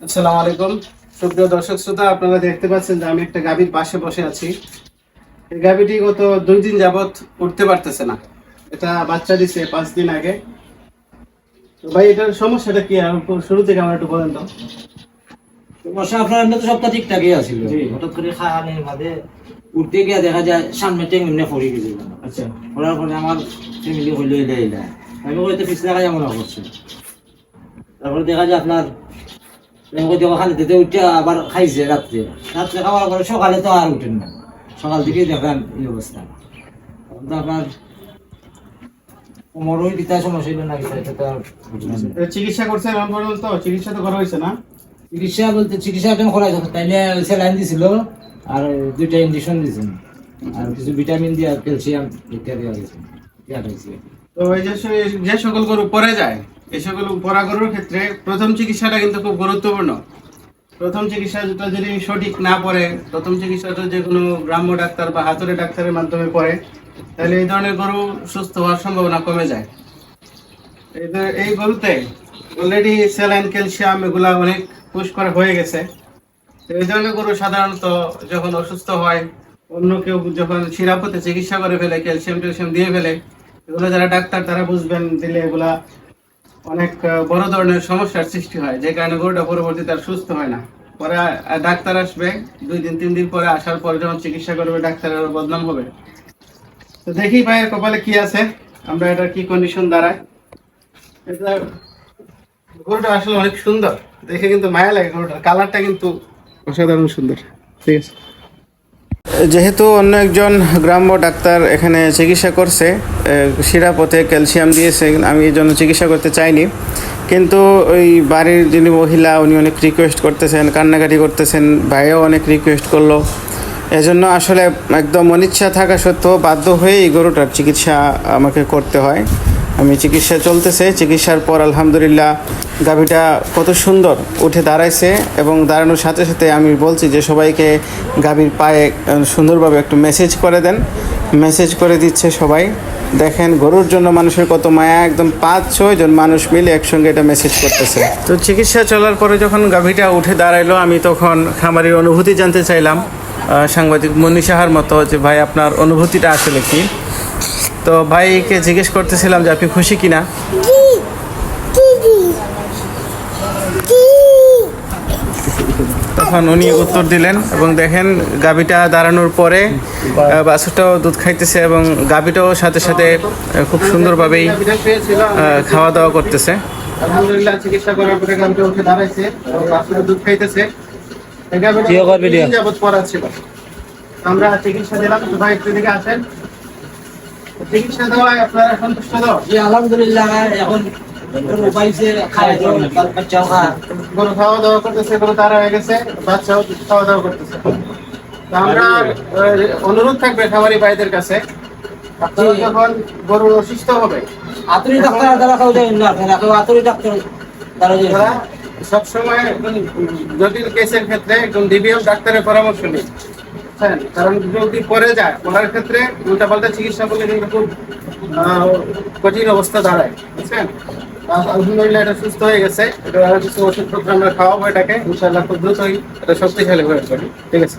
আসসালামু আলাইকুম। সুপ্রিয় দর্শক শ্রোতা আপনারা দেখতে পাচ্ছেন যে আমি একটা গাভীর পাশে বসে আছি। এই গাভীটি গত দুই দিন যাবত উঠতে পারতেছে না। এটা বাচ্চা দিছে পাঁচ দিন আগে। তো ভাই এটার সমস্যাটা কি? আর শুরু থেকে আমার একটু বলেন তো। সমস্যা আপনার তো সবটা ঠিকঠাকই আছিল। হঠাৎ করে খাওয়ানোর মাঝে উঠতে গিয়ে দেখা যায় সামনে টেং এমনি পড়ে গেছে। আচ্ছা। পড়ার পরে আমার ফ্যামিলি হইল আমি হয়তো পিছনে খাই মনে করছে তারপরে দেখা যায় আপনার এমনি দেখা খালি উঠে আবার খাইছে রাত্রে। রাত্রে খাওয়ার পরে সকালে তো আর উঠেন না। সকাল দেখলাম এই অবস্থা। তখন তো আপনার কোমর দিতে সমস্যা হইল না এটা তো আর বুঝলাম না। এটা চিকিৎসা করছে এখন পর্যন্ত চিকিৎসা তো করা হয়েছে না? চিকিৎসা বলতে চিকিৎসা একদম করা তাইলে স্যালাইন দিছিল আর দুইটা ইঞ্জেকশন দিয়েছেন আর কিছু ভিটামিন দিয়ে ক্যালসিয়াম ইত্যাদি ইত্যাদি তো এই যে যে সকল গরু পরে যায় এই সকল ক্ষেত্রে প্রথম চিকিৎসাটা কিন্তু খুব গুরুত্বপূর্ণ। প্রথম চিকিৎসাটা যদি সঠিক না পড়ে, প্রথম চিকিৎসাটা যে কোনো গ্রাম্য ডাক্তার বা হাতুড়ে ডাক্তারের মাধ্যমে পড়ে, তাহলে এই ধরনের গরু সুস্থ হওয়ার সম্ভাবনা কমে যায়। এই গরুতে অলরেডি স্যালাইন ক্যালসিয়াম এগুলা অনেক পুশ করা হয়ে গেছে। এই ধরনের গরু সাধারণত যখন অসুস্থ হয়, অন্য কেউ যখন সিরাপতে চিকিৎসা করে ফেলে ক্যালসিয়াম ট্যালসিয়াম দিয়ে ফেলে, এগুলো যারা ডাক্তার তারা বুঝবেন দিলে এগুলা অনেক বড় ধরনের সমস্যার সৃষ্টি হয়, যে কারণে গরুটা পরবর্তীতে আর সুস্থ হয় না। পরে ডাক্তার আসবে, দুই দিন, তিন দিন পরে আসার পরে যখন চিকিৎসা করবে, ডাক্তারের বদনাম হবে। তো দেখি ভাইয়ের কপালে কি আছে, আমরা এটা কি কন্ডিশন দাঁড়ায়। গরুটা আসলে অনেক সুন্দর, দেখে কিন্তু মায়া লাগে গরুটার। কালারটা কিন্তু অসাধারণ সুন্দর। ঠিক আছে। যেহেতু অন্য একজন গ্রাম্য ডাক্তার এখানে চিকিৎসা করছে শিরাপথে ক্যালসিয়াম দিয়েছে, আমি এই জন্য চিকিৎসা করতে চাইনি। কিন্তু ওই বাড়ির যিনি মহিলা, উনি অনেক রিকোয়েস্ট করতেছেন, কান্নাকাটি করতেছেন, ভাইও অনেক রিকোয়েস্ট করল। এজন্য আসলে একদম অনিচ্ছা থাকা সত্ত্বেও বাধ্য হয়ে এই গরুটার চিকিৎসা আমাকে করতে হয়। আমি চিকিৎসা চলতেছে, চিকিৎসার পর আলহামদুলিল্লাহ গাভীটা কত সুন্দর উঠে দাঁড়াইছে এবং দাঁড়ানোর সাথে সাথে আমি বলছি যে সবাইকে গাভীর পায়ে সুন্দরভাবে একটু মেসেজ করে দেন। মেসেজ করে দিচ্ছে সবাই। দেখেন, গরুর জন্য মানুষের কত মায়া, একদম পাঁচ, ছয় জন মানুষ মিলে একসঙ্গে এটা মেসেজ করতেছে। তো চিকিৎসা চলার পরে যখন গাভীটা উঠে দাঁড়াইলো, আমি তখন খামারির অনুভূতি জানতে চাইলাম। সাংবাদিক মনি সাহার মতো যে, ভাই, আপনার অনুভূতিটা আসলে কি? তো ভাইকে জিজ্ঞেস করতেছিলাম যে আপনি খুশি কিনা? তখন উনি উত্তর দিলেন এবং দেখেন গাভীটা দাঁড়ানোর পরে বাছুরটাও দুধ খাইতেছে এবং গাভীটাও সাথে সাথে খুব সুন্দরভাবেই খাওয়া দাওয়া করতেছে। আলহামদুলিল্লাহ চিকিৎসা করার পরে গাভীটা উঠে দাঁড়াইছে এবং বাছুরটা দুধ খাইতেছে। যাবত পড়া ছিল আমরা চিকিৎসা দিলাম তো ভাই একটু দিকে আসেন। চিকিৎসা দেওয়ায় আপনারা সন্তুষ্ট তো জি আলহামদুলিল্লাহ এখন গরু খাওয়া দাওয়া করতেছে গরু তারা হয়ে গেছে বাচ্চাও খাওয়া দাওয়া করতেছে। আমরা অনুরোধ থাকবে খামারি ভাইদের কাছে আপনারা যখন গরু অসুস্থ হবে আতুরি ডাক্তার দ্বারা খাওয়া যায় না আপনারা কেউ আতুরি ডাক্তার দ্বারা সবসময় জটিল কেসের ক্ষেত্রে একজন ডিবিএম ডাক্তারের পরামর্শ নিন হ্যাঁ কারণ যদি পরে যায়, পড়ার ক্ষেত্রে উল্টাপাল্টা চিকিৎসা করলে কিন্তু খুব কঠিন অবস্থা দাঁড়ায়, বুঝছেন? আলহামদুলিল্লাহ এটা সুস্থ হয়ে গেছে। এটা কিছু ওষুধপত্র আমরা খাওয়াবো এটাকে ইনশাল্লাহ খুব দ্রুতই এটা শক্তিশালী হয়ে ঠিক আছে।